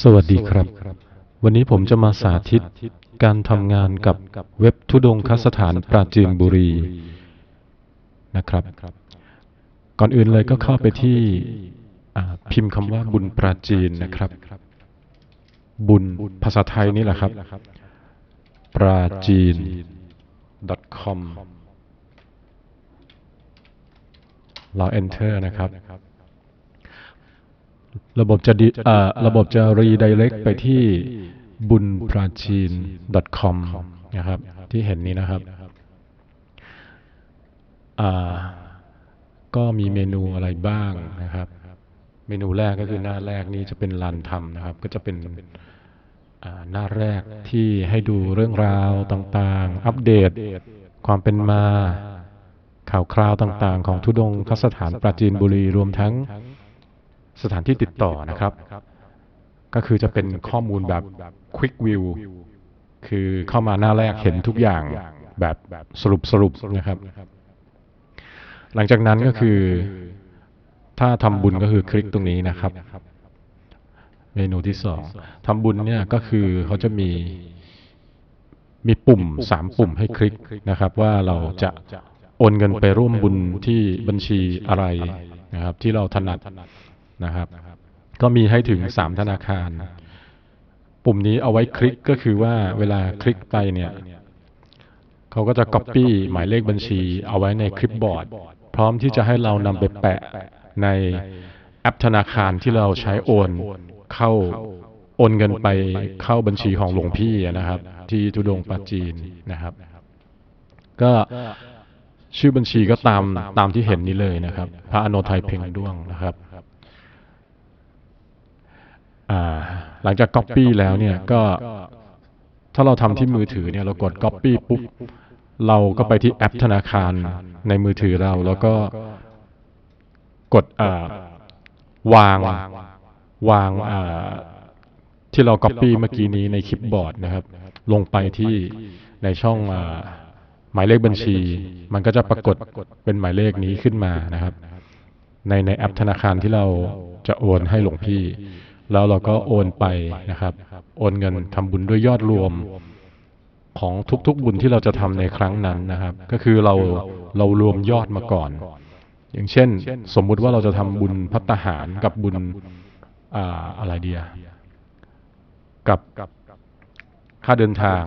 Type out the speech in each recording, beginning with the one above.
สวัสดีครับ วันนี้ผมจะมาสาธิตการทำงานกับเว็บทุดงคสถานปราจีนบุรีนะครับ ก่อนอื่นเลยก็เข้าไปที่พิมพ์คำว่าบุญปราจีนนะครับ บุญภาษาไทยนี่แหละครับ ปราจีน .com เรา enter นะครับ ระบบจะดิเอ่อระบบจะ redirect ไปที่บุญปราจีน .com นะครับ ที่เห็นนี้นะครับอ่าก็มีเมนูอะไรบ้างนะครับ เมนูแรกก็คือหน้าแรกนี้จะเป็นรันทำนะครับ ก็จะเป็นอ่าหน้าแรกที่ให้ดูเรื่องราวต่างๆ อัปเดตความเป็นมาข่าวคราวต่างๆ ของทุดงคสถานปราจีนบุรีรวมทั้ง สถานที่ติดต่อนะครับ ก็คือจะเป็นข้อมูลแบบ Quick View คือเข้ามาหน้าแรกเห็นทุกอย่างแบบสรุปสรุปนะครับ หลังจากนั้นก็คือ ถ้าทำบุญก็คือคลิกตรงนี้นะครับ เมนูที่สองทำบุญเนี่ยก็คือเขาจะมีมีปุ่มสามปุ่มให้คลิกนะครับ ว่าเราจะโอนเงินไปร่วมบุญที่บัญชีอะไรนะครับ ที่เราถนัด นะครับ ก็มีให้ถึงสามธนาคาร ปุ่มนี้เอาไว้คลิกก็คือว่าเวลาคลิกไปเนี่ยเขาก็จะ Copy หมายเลขบัญชี เอาไว้ในคลิปบอร์ด พร้อมที่จะให้เรานำไปแปะในแอปธนาคารที่เราใช้โอน เข้าโอนเงินไปเข้าบัญชีของหลวงพี่นะครับ ที่ทุดงปาจีนนะครับ ก็ชื่อบัญชีก็ตามตามที่เห็นนี้เลยนะครับ พระอโนไทยเพ่งด้วงนะครับอ่า หลังจาก Copy แล้วเนี่ยก็ถ้าเราทำที่มือถือเนี่ยเรากด Copy ปุ๊บเราก็ไปที่แอปธนาคารในมือถือเรา แล้วก็กดอ่าวางวางอ่าที่เรา Copy เมื่อกี้นี้ในคลิปบอร์ดนะครับ ลงไปที่ในช่องอ่าหมายเลขบัญชี มันก็จะปรากฏเป็นหมายเลขนี้ขึ้นมานะครับ ในในแอปธนาคารที่เราจะโอนให้หลวงพี่ แล้วเราก็โอนไปนะครับ โอนเงินทำบุญด้วยยอดรวมของทุกๆบุญที่เราจะทำในครั้งนั้นนะครับ ก็คือเราเรารวมยอดมาก่อน อย่างเช่น สมมุติว่าเราจะทำบุญพัตตาหารกับบุญอ่าอะไรเดียกับค่าเดินทาง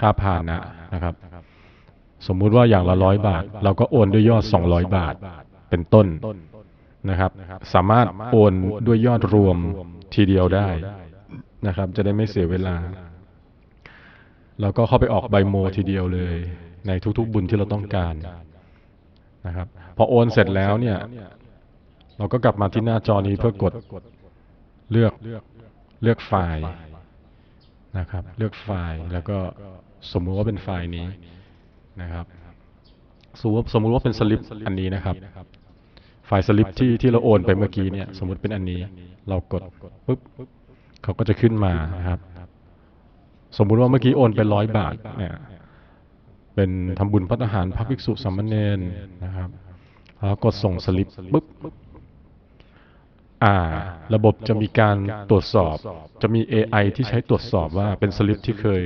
ค่าผ่านะนะครับ สมมุติว่าอย่างละร้อยบาท เราก็โอนด้วยยอด 200 บาท เป็นต้น นะครับ สามารถโอนด้วยยอดรวมทีเดียวได้นะครับ จะได้ไม่เสียเวลาเราก็เข้าไปออกใบโมทีเดียวเลย ในทุกๆบุญที่เราต้องการนะครับ พอโอนเสร็จแล้วเนี่ย เราก็กลับมาที่หน้าจอนี้เพื่อกดเลือกเลือกไฟล์นะครับ เลือกไฟล์แล้วก็สมมุติว่าเป็นไฟล์นี้นะครับสมมติสมมุติว่าเป็นสลิปอันนี้นะครับ ไฟล์สลิปที่ที่เราโอนไปเมื่อกี้เนี่ย สมมติเป็นอันนี้ เรากดปุ๊บเขาก็จะขึ้นมานะครับ สมมุติว่าเมื่อกี้โอนไปร้อยบาทเนี่ยเป็นทำบุญพัฒหารพระภิกษุสามเณรนะครับแล้วกดส่งสลิปปุ๊บอ่า ระบบจะมีการตรวจสอบ จะมี AI ที่ใช้ตรวจสอบว่าเป็นสลิปที่เคย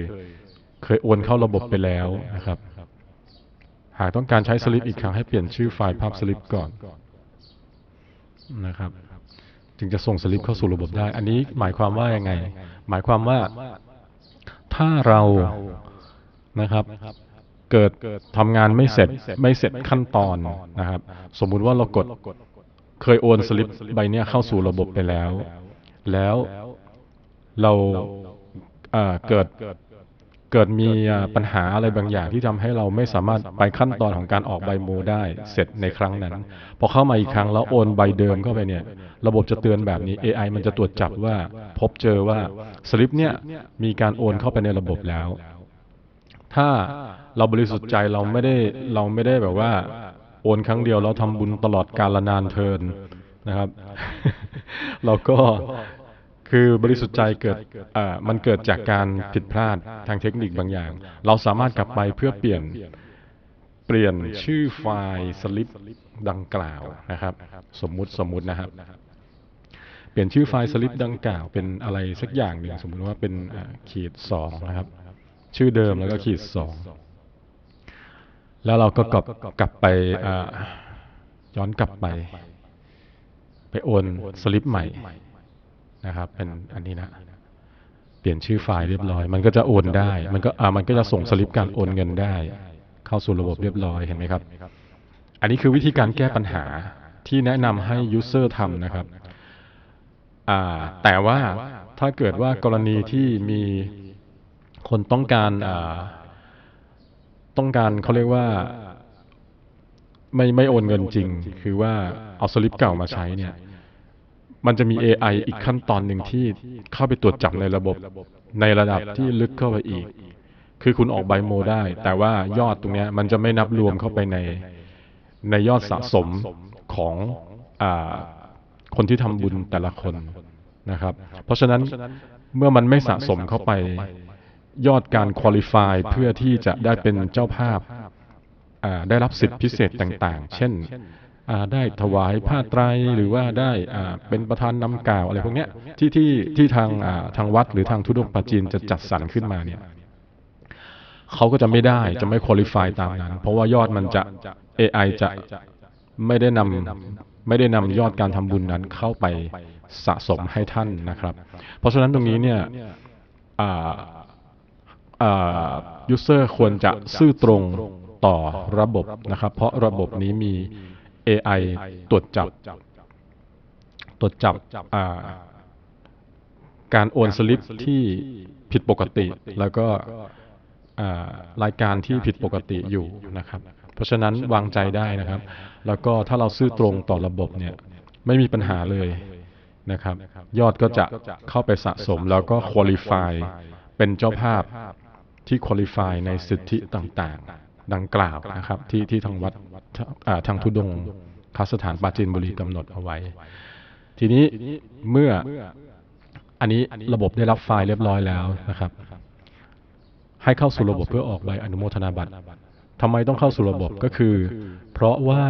เคยโอนเข้าระบบไปแล้วนะครับ หากต้องการใช้สลิปอีกครั้งให้เปลี่ยนชื่อไฟล์ภาพสลิปก่อน นะครับจึงจะส่งสลิปเข้าสู่ระบบได้ อันนี้หมายความว่ายังไง หมายความว่าถ้าเรานะครับ เกิดทำงานไม่เสร็จไม่เสร็จขั้นตอนนะครับ สมมุติว่าเรากดเคยโอนสลิปใบเนี้ยเข้าสู่ระบบไปแล้ว แล้วเราเอ่อเกิด เกิดมีอ่าปัญหาอะไรบางอย่างที่ทำให้เราไม่สามารถไปขั้นตอนของการออกใบโมได้เสร็จในครั้งนั้น พอเข้ามาอีกครั้งแล้วโอนใบเดิมเข้าไปเนี่ย ระบบจะเตือนแบบนี้ AI มันจะตรวจจับว่าพบเจอว่าสลิปเนี่ยมีการโอนเข้าไปในระบบแล้ว ถ้าเราบริสุทธิ์ใจเราไม่ได้เราไม่ได้แบบว่า โอนครั้งเดียวแล้วทำบุญตลอดกาลนานเทินนะครับ เราก็ คือบริสุทธิ์ใจเกิดมันเกิดจากการผิดพลาดทางเทคนิคบางอย่าง เราสามารถกลับไปเพื่อเปลี่ยนเปลี่ยนชื่อไฟล์สลิปดังกล่าวนะครับ สมมุติสมมุตินะครับ เปลี่ยนชื่อไฟล์สลิปดังกล่าว เป็นอะไรสักอย่างหนึ่งสมมุติว่าเป็นขีดสองนะครับ ชื่อเดิมแล้วก็ขีดสองแล้วเราก็กลับกลับไปย้อนกลับไป ไปโอนสลิปใหม่ นะครับ เป็นอันนี้นะเปลี่ยนชื่อไฟล์เรียบร้อย มันก็จะโอนได้ มันก็อ่ามันก็จะส่งสลิปการโอนเงินได้ เข้าสู่ระบบเรียบร้อยเห็นไหมครับ อันนี้คือวิธีการแก้ปัญหาที่แนะนำให้ user ทำนะครับอ่าแต่ว่าถ้าเกิดว่ากรณีที่มีคนต้องการอ่าต้องการเขาเรียกว่าไม่ไม่โอนเงินจริง คือว่าเอาสลิปเก่ามาใช้เนี่ย มันจะมี AI อีกขั้นตอนหนึ่งที่เข้าไปตรวจจับในระบบ ในระดับที่ลึกเข้าไปอีก คือคุณออกใบโมได้ แต่ว่ายอดตรงเนี้ยมันจะไม่นับรวมเข้าไปในในยอดสะสมของอาคนที่ทำบุญแต่ละคนนะครับ เพราะฉะนั้นเมื่อมันไม่สะสมเข้าไปยอดการคุริฟายเพื่อที่จะได้เป็นเจ้าภาพอ่าได้รับสิทธิพิเศษต่าง ๆ เช่นอ่า ได้ถวายผ้าไตรหรือว่าได้เป็นประธานนำกล่าวอะไรพวกเนี้ยที่ที่ที่ทางทางวัดหรือทางทุดงค์ปาจีนจะจัดสรรขึ้นมาเนี่ยเขาก็จะไม่ได้จะไม่คุริฟายตามนั้น เพราะว่ายอดมันจะ AI จะไม่ได้นำไม่ได้นำยอดการทำบุญนั้นเข้าไปสะสมให้ท่านนะครับ เพราะฉะนั้นตรงนี้เนี่ยอ่ายูเซอร์ควรจะซื่อตรงต่อระบบนะครับ เพราะระบบนี้มี AI ตรวจจับ ตรวจจับการโอนสลิปที่ผิดปกติ แล้วก็รายการที่ผิดปกติอยู่นะครับ เพราะฉะนั้นวางใจได้นะครับ แล้วก็ถ้าเราซื่อตรงต่อระบบเนี่ยไม่มีปัญหาเลยนะครับ ยอดก็จะเข้าไปสะสมแล้วก็คุริฟายเป็นเจ้าภาพที่คุริฟายในสิทธิต่างๆ ดังกล่าวนะครับที่ที่ทางวัด ทางทุดงคสถานปาจีนบุรีกำหนดเอาไว้ ทีนี้เมื่ออันนี้ระบบได้รับไฟล์เรียบร้อยแล้วนะครับ ให้เข้าสู่ระบบเพื่อออกใบอนุโมทนาบัตรทำไมต้องเข้าสู่ระบบก็คือ เพราะว่า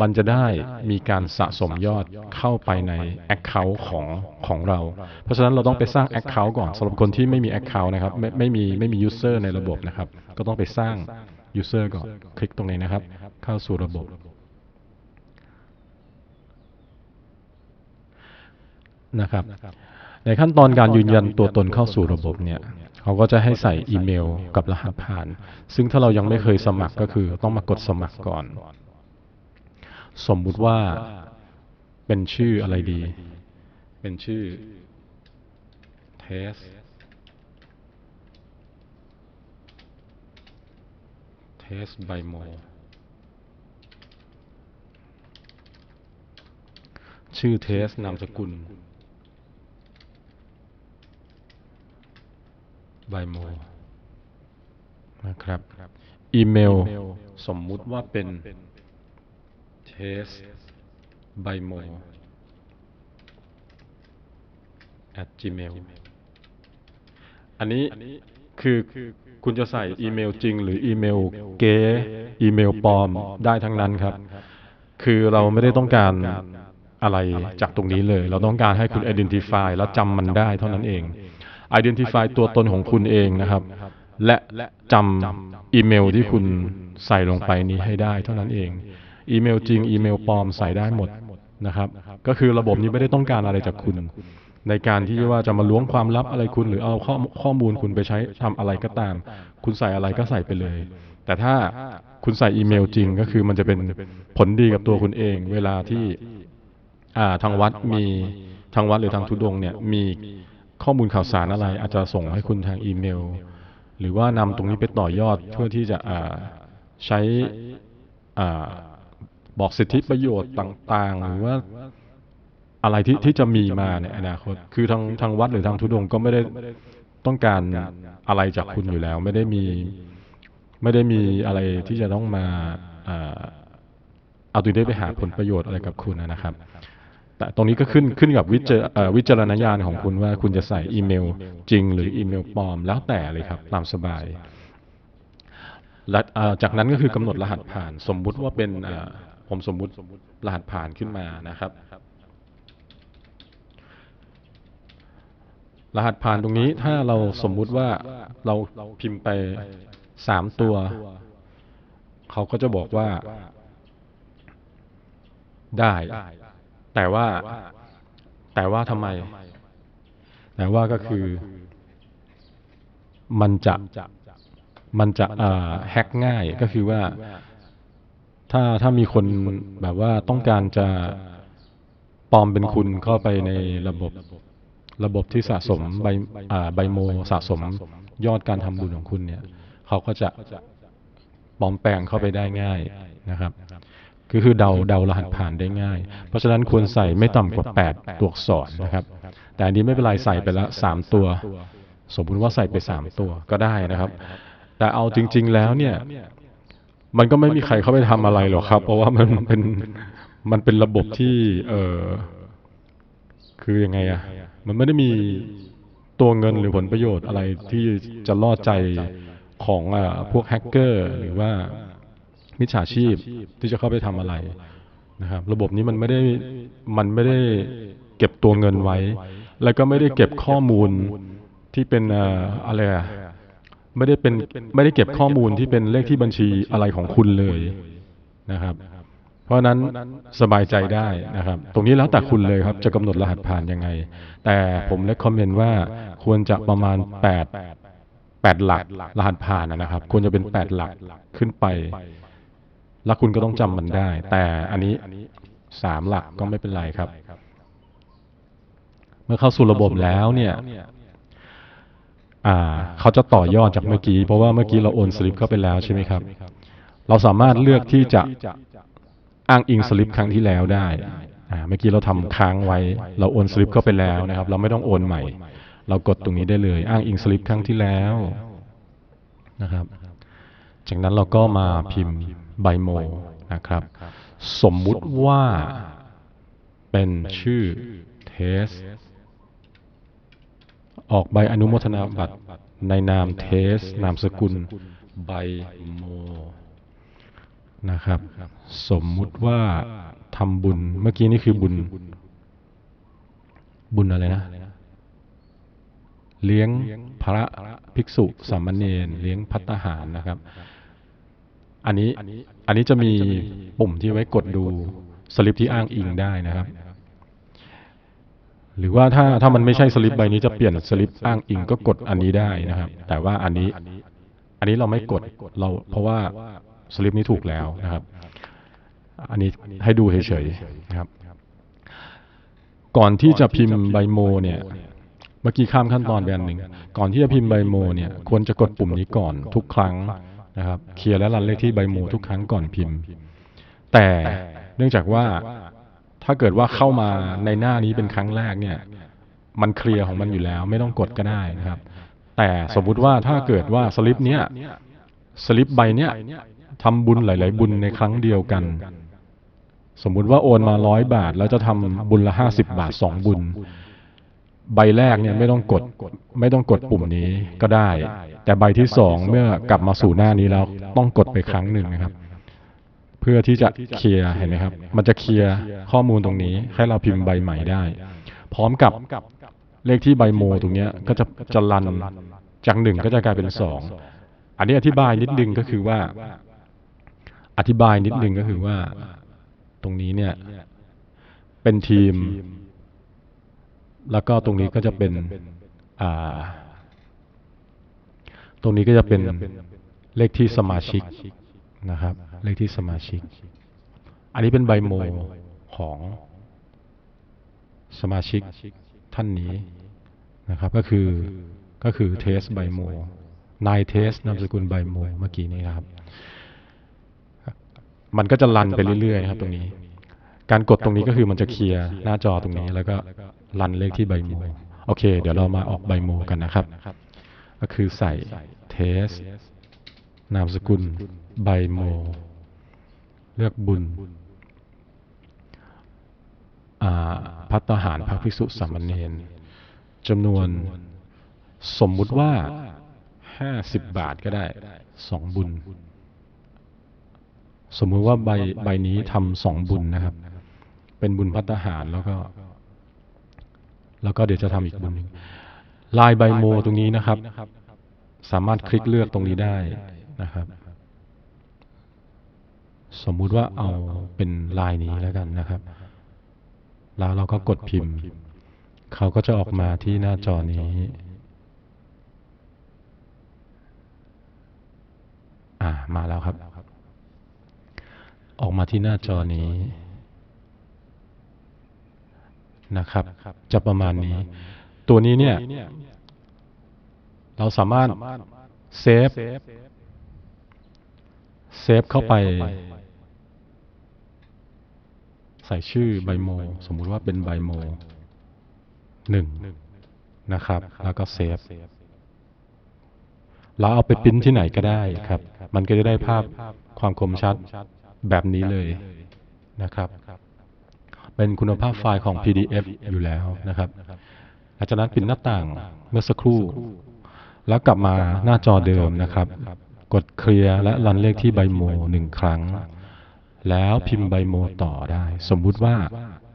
มันจะได้มีการสะสมยอดเข้าไปใน Account ของของเรา เพราะฉะนั้นเราต้องไปสร้าง Account ก่อนสำหรับคนที่ไม่มี Account นะครับ ไม่ไม่มีไม่มี User ในระบบนะครับ ก็ต้องไปสร้าง User ก่อนคลิกตรงนี้นะครับ เข้าสู่ระบบ นะครับ ในขั้นตอนการยืนยันตัวตนเข้าสู่ระบบเนี่ยเขาก็จะให้ใส่อีเมลกับรหัสผ่าน ซึ่งถ้าเรายังไม่เคยสมัครก็คือต้องมากดสมัครก่อน สมมุติว่าเป็นชื่ออะไรดี เป็นชื่อ test test by mo ชื่อ test นามสกุล by mo นะครับ อีเมลสมมุติว่าเป็น test by mo at gmail อันนี้ คือคุณจะใส่อีเมลจริง หรืออีเมลเก๋อีเมลปลอมได้ทั้งนั้นครับ คือเราไม่ได้ต้องการอะไรจากตรงนี้เลย เราต้องการให้คุณ identify แล้วจำมันได้เท่านั้นเอง identify ตัวตนของคุณเองนะครับ และจำอีเมลที่คุณใส่ลงไปนี้ให้ได้เท่านั้นเอง อีเมลจริง อีเมลปลอมใส่ได้หมดนะครับ ก็คือระบบนี้ไม่ได้ต้องการอะไรจากคุณ ในการที่ว่าจะมาล้วงความลับอะไรคุณ หรือเอาข้อข้อมูลคุณไปใช้ทำอะไรก็ตาม คุณใส่อะไรก็ใส่ไปเลย แต่ถ้าคุณใส่อีเมลจริงก็คือมันจะเป็นผลดีกับตัวคุณเอง เวลาที่ทางวัดมีทางวัดหรือทางทุดงเนี่ยมีข้อมูลข่าวสารอะไร อาจจะส่งให้คุณทางอีเมล หรือว่านำตรงนี้ไปต่อยอดเพื่อที่จะใช้บอกสิทธิประโยชน์ต่าง ๆ หรือว่า อะไรที่ที่จะมีมาในอนาคต คือทางทางวัดหรือทางทุดงค์ก็ไม่ได้ต้องการอะไรจากคุณอยู่แล้ว ไม่ได้มีไม่ได้มีอะไรที่จะต้องมาอ่าเอาตัวนี้ไปหาผลประโยชน์อะไรกับคุณนะครับ แต่ตรงนี้ก็ขึ้นขึ้นกับวิจารเอ่อวิจารณญาณของคุณว่าคุณจะใส่อีเมลจริง หรืออีเมลปลอม แล้วแต่เลยครับตามสบายและเอ่อจากนั้นก็คือกำหนดรหัสผ่าน สมมุติว่าเป็นเอ่อผมสมมุติรหัสผ่านขึ้นมานะครับ รหัสผ่านตรงนี้ถ้าเราสมมุติว่าเราพิมพ์ไปสามตัว เขาก็จะบอกว่า ได้ แต่ว่า แต่ว่าทำไม แต่ว่าก็คือ มันจะมันจะอ่าแฮ็กง่ายก็คือว่า ถ้าถ้ามีคนแบบว่าต้องการจะปลอมเป็นคุณเข้าไปในระบบ ระบบที่สะสมใบใบโมสะสมยอดการทำบุญของคุณเนี่ยเขาก็จะปลอมแปลงเข้าไปได้ง่ายนะครับก็คือเดาเดารหัสผ่านได้ง่าย เพราะฉะนั้นควรใส่ไม่ต่ำกว่า 8 ตัวอักษรนะครับ แต่อันนี้ไม่เป็นไรใส่ไปละ3ตัว สมมุติว่าใส่ไป 3 ตัวก็ได้นะครับ แต่เอาจริง ๆแล้วเนี่ย มันก็ไม่มีใครเข้าไปทำอะไรหรอกครับ เพราะว่ามันเป็นมันเป็นระบบที่เออ คือยังไงอะมันไม่ได้มีตัวเงินหรือผลประโยชน์อะไรที่จะล่อใจของอ่าพวกแฮกเกอร์หรือว่ามิจฉาชีพที่จะเข้าไปทำอะไรนะครับ ระบบนี้มันไม่ได้มันไม่ได้เก็บตัวเงินไว้ แล้วก็ไม่ได้เก็บข้อมูลที่เป็นอ่าอะไรอะไม่ได้เป็นไม่ได้เก็บข้อมูลที่เป็นเลขที่บัญชีอะไรของคุณเลยนะครับ เพราะนั้นสบายใจได้นะครับ ตรงนี้แล้วแต่คุณเลยครับจะกำหนดรหัสผ่านยังไง แต่ผมเลคคอมเมนต์ว่าควรจะประมาณ 8 8 หลักรหัสผ่านนะครับ ควรจะเป็น 8 หลักขึ้นไป แล้วคุณก็ต้องจำมันได้ แต่อันนี้ 3 หลักก็ไม่เป็นไรครับ เมื่อเข้าสู่ระบบแล้วเนี่ยเขาจะต่อยอดจากเมื่อกี้ เพราะว่าเมื่อกี้เราโอนสลิปเข้าไปแล้วใช่ไหมครับ เราสามารถเลือกที่จะ อ้างอิงสลิปครั้งที่แล้วได้เมื่อกี้เราทำค้างไว้ เราโอนสลิปเข้าไปแล้วนะครับ เราไม่ต้องโอนใหม่ เรากดตรงนี้ได้เลย อ้างอิงสลิปครั้งที่แล้วนะครับ จากนั้นเราก็มาพิมพ์ใบโมนะครับ สมมุติว่าเป็นชื่อเทส ออกใบอนุโมทนาบัตรในนามเทส นามสกุลใบโม นะครับ สมมุติว่าทำบุญเมื่อกี้นี่คือบุญ บุญอะไรนะ เลี้ยงพระภิกษุสามเณรเลี้ยงพัตตาหารนะครับ อันนี้อันนี้จะมีปุ่มที่ไว้กดดูสลิปที่อ้างอิงได้นะครับ หรือว่าถ้าถ้ามันไม่ใช่สลิปใบนี้จะเปลี่ยนสลิปอ้างอิงก็กดอันนี้ได้นะครับ แต่ว่าอันนี้ อันนี้เราไม่กดเรา เพราะว่า สลิปนี้ถูกแล้วนะครับ อันนี้ให้ดูเฉยๆนะครับ ก่อนที่จะพิมพ์ใบโมเนี่ยเมื่อกี้ข้ามขั้นตอนไปอันหนึ่งก่อนที่จะพิมพ์ใบโมเนี่ยควรจะกดปุ่มนี้ก่อนทุกครั้งนะครับ เคลียร์และรันเลขที่ใบโมทุกครั้งก่อนพิมพ์ แต่เนื่องจากว่าถ้าเกิดว่าเข้ามาในหน้านี้เป็นครั้งแรกเนี่ย มันเคลียร์ของมันอยู่แล้ว ไม่ต้องกดก็ได้นะครับ แต่สมมุติว่าถ้าเกิดว่าสลิปเนี้ยสลิปใบเนี้ย ทำบุญหลาย ๆ บุญในครั้งเดียวกัน สมมุติว่าโอนมาร้อยบาท แล้วจะทำบุญละห้าสิบบาทสองบุญ ใบแรกเนี่ยไม่ต้องกดไม่ต้องกดปุ่มนี้ก็ได้ แต่ใบที่สองเมื่อกลับมาสู่หน้านี้แล้วต้องกดไปครั้งหนึ่งนะครับ เพื่อที่จะเคลียร์เห็นไหมครับ มันจะเคลียร์ข้อมูลตรงนี้ ให้เราพิมพ์ใบใหม่ได้ พร้อมกับเลขที่ใบโมตรงนี้ก็จะจะรันจากหนึ่งก็จะกลายเป็นสองอันนี้อธิบายนิดนึงก็คือว่า อธิบายนิดนึงก็คือว่า ตรงนี้เนี่ย เป็นทีม แล้วก็ตรงนี้ก็จะเป็น อ่า ตรงนี้ก็จะเป็นเลขที่สมาชิกนะครับ เลขที่สมาชิก อันนี้เป็นใบโมของสมาชิกท่านนี้นะครับ ก็คือก็คือเทสใบโมนายเทสนามสกุลใบโมเมื่อกี้นี้นะครับ มันก็จะรันไปเรื่อยๆครับตรงนี้ การกดตรงนี้ก็คือมันจะเคลียร์หน้าจอตรงนี้แล้วก็รันเลขที่ใบโมโอเค เดี๋ยวเรามาออกใบโมกันนะครับ ก็คือใส่เทส นามสกุลใบโม เลือกบุญอ่าพัตตาหารพระภิกษุสามเณรจำนวนสมมุติว่าห้าสิบบาทก็ได้สองบุญ สมมุติว่าใบใบนี้ทำสองบุญนะครับ เป็นบุญพัตตาหารแล้วก็ แล้วก็เดี๋ยวจะทำอีกบุญหนึ่งลายใบโมตรงนี้นะครับ สามารถคลิกเลือกตรงนี้ได้นะครับ สมมุติว่าเอาเป็นลายนี้แล้วกันนะครับ แล้วเราก็กดพิมพ์ เขาก็จะออกมาที่หน้าจอนี้อ่ามาแล้วครับ ออกมาที่หน้าจอนี้นะครับ จะประมาณนี้ ตัวนี้เนี่ย เราสามารถเซฟเซฟเข้าไป ใส่ชื่อใบโม สมมุติว่าเป็นใบโมหนึ่งนะครับ แล้วก็เซฟเราเอาไปปริ้นที่ไหนก็ได้ครับ มันก็จะได้ภาพความคมชัด แบบนี้เลยนะครับ เป็นคุณภาพไฟล์ของ PDF อยู่แล้วนะครับหลังจากนั้นปิดหน้าต่างเมื่อสักครู่ แล้วกลับมาหน้าจอเดิมนะครับ กดเคลียร์และรันเลขที่ใบโมหนึ่งครั้ง แล้วพิมพ์ใบโมต่อได้ สมมุติว่า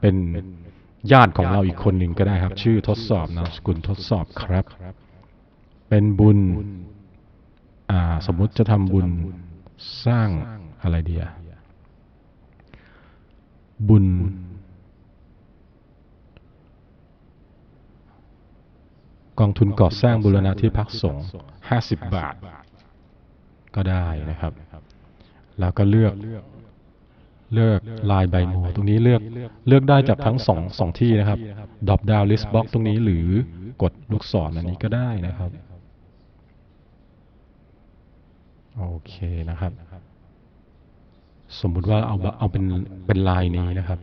เป็นญาติของเราอีกคนหนึ่งก็ได้ครับ ชื่อทดสอบนามสกุลทดสอบครับ เป็นบุญ สมมุติจะทำบุญสร้างอะไรเดีย บุญ กองทุนก่อสร้างบูรณะที่พักสงฆ์ห้าสิบบาท ก็ได้นะครับ แล้วก็เลือกเลือกลายใบโมตรงนี้เลือกเลือกได้จากทั้งสองสองที่นะครับ drop down list box ตรงนี้หรือกดลูกศรอันนี้ก็ได้นะครับ โอเคนะครับ สมมุติว่าเอาเอาเป็นเป็นลายนี้นะครับ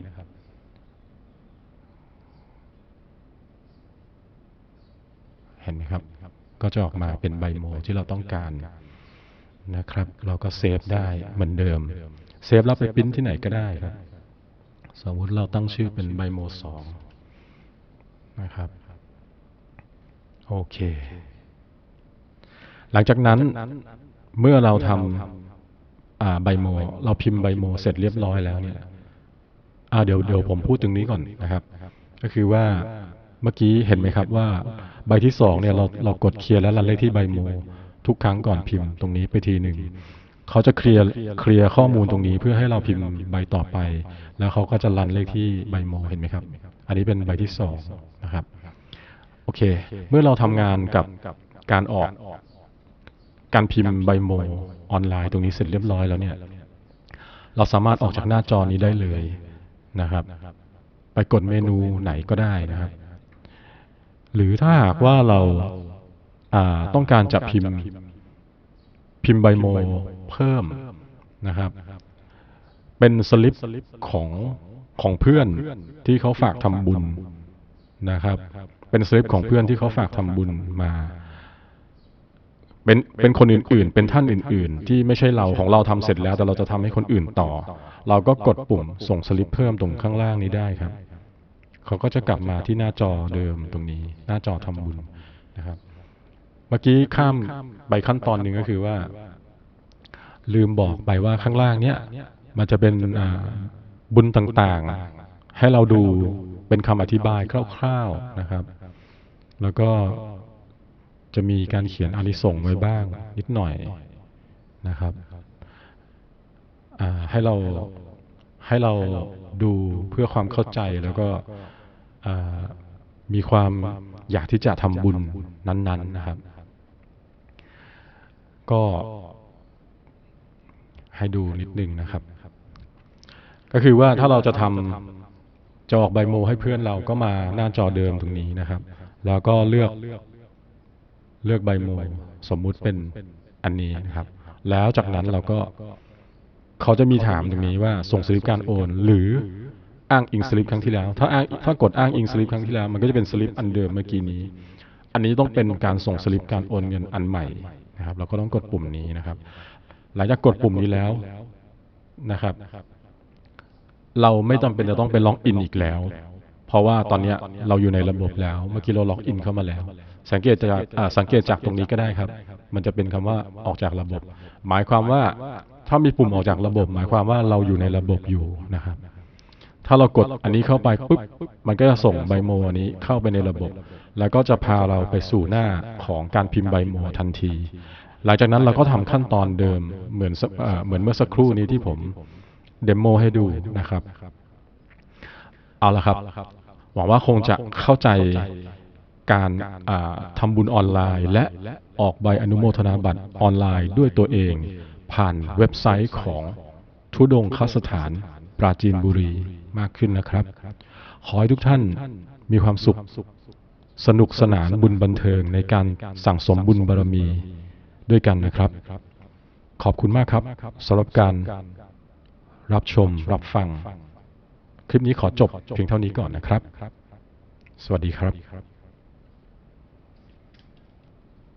เห็นไหมครับ ก็จะออกมาเป็นใบโมที่เราต้องการนะครับ เราก็เซฟได้เหมือนเดิม เซฟแล้วไปปริ้นที่ไหนก็ได้ครับ สมมุติเราตั้งชื่อเป็นใบโมสองนะครับ โอเค หลังจากนั้นเมื่อเราทำ ใบโม เราพิมพ์ใบโม เสร็จเรียบร้อยแล้วเนี่ยอ่าเดี๋ยวเดี๋ยวผมพูดตรงนี้ก่อนนะครับ ก็คือว่าเมื่อกี้เห็นไหมครับว่าใบที่สองเนี่ยเราเรากดเคลียร์และรันเลขที่ใบโม ทุกครั้งก่อนพิมพ์ตรงนี้ไปทีหนึ่งเขาจะเคลียร์เคลียร์ข้อมูลตรงนี้เพื่อให้เราพิมพ์ใบต่อไป แล้วเขาก็จะรันเลขที่ใบโมเห็นไหมครับ อันนี้เป็นใบที่สองนะครับ โอเค เมื่อเราทำงานกับการออก การพิมพ์ใบโมออนไลน์ตรงนี้เสร็จเรียบร้อยแล้วเนี่ย เราสามารถออกจากหน้าจอนี้ได้เลยนะครับ ไปกดเมนูไหนก็ได้นะครับ หรือถ้าหากว่าเราต้องการจะพิมพ์พิมพ์ใบโมเพิ่มนะครับ เป็นสลิปของของเพื่อนที่เขาฝากทำบุญนะครับ เป็นสลิปของเพื่อนที่เขาฝากทำบุญมา เป็นเป็นคนอื่นๆ เป็นท่านอื่น ๆ ที่ไม่ใช่เราของเราทำเสร็จแล้ว แต่เราจะทำให้คนอื่นต่อ เราก็กดปุ่มส่งสลิปเพิ่มตรงข้างล่างนี้ได้ครับ เขาก็จะกลับมาที่หน้าจอเดิมตรงนี้ หน้าจอทำบุญนะครับ เมื่อกี้ข้ามไปขั้นตอนหนึ่งก็คือว่า ลืมบอกไปว่าข้างล่างเนี้ยมันจะเป็นอ่าบุญต่างๆ ให้เราดูเป็นคำอธิบายคร่าว ๆนะครับ แล้วก็ จะมีการเขียนอานิสงส์ไว้บ้าง นิดหน่อยนะครับให้เราให้เราดูเพื่อความเข้าใจแล้วก็มีความอยากที่จะทำบุญนั้นๆนะครับ ก็ให้ดูนิดนึงนะครับ ก็คือว่าถ้าเราจะทำจะออกใบโมให้เพื่อนเราก็มาหน้าจอเดิมตรงนี้นะครับ แล้วก็เลือก เลือกใบโมสมมุติเป็นอันนี้นะครับ แล้วจากนั้นเราก็เขาจะมีถามตรงนี้ว่าส่งสลิปการโอน หรืออ้างอิงสลิปครั้งที่แล้ว ถ้าอ้างถ้ากดอ้างอิงสลิปครั้งที่แล้ว มันก็จะเป็นสลิปอันเดิมเมื่อกี้นี้ อันนี้ต้องเป็นการส่งสลิปการโอนเงินอันใหม่นะครับ เราก็ต้องกดปุ่มนี้นะครับ หลังจากกดปุ่มนี้แล้วนะครับ เราไม่จำเป็นจะต้องไปล็อกอินอีกแล้ว เพราะว่าตอนนี้เราอยู่ในระบบแล้ว เมื่อกี้เราล็อกอินเข้ามาแล้ว สังเกตจากสังเกตจากตรงนี้ก็ได้ครับ มันจะเป็นคำว่าออกจากระบบ หมายความว่าถ้ามีปุ่มออกจากระบบ หมายความว่าเราอยู่ในระบบอยู่นะครับ ถ้าเรากดอันนี้เข้าไปปุ๊บมันก็จะส่งใบโมอันนี้เข้าไปในระบบ แล้วก็จะพาเราไปสู่หน้าของการพิมพ์ใบโมทันที หลังจากนั้นเราก็ทำขั้นตอนเดิมเหมือนเอ่อเหมือนเมื่อสักครู่นี้ที่ผมเดโมให้ดูนะครับ เอาละครับ หวังว่าคงจะเข้าใจ การทำบุญออนไลน์ และออกใบอนุโมทนาบัตรออนไลน์ด้วยตัวเอง ผ่านเว็บไซต์ของทุดงคสถานปราจีนบุรีมากขึ้นนะครับ ขอให้ทุกท่านมีความสุข สนุกสนานบุญบันเทิงในการสั่งสมบุญบารมีด้วยกันนะครับ ขอบคุณมากครับสำหรับการรับชมรับฟัง คลิปนี้ขอจบเพียงเท่านี้ก่อนนะครับ สวัสดีครับ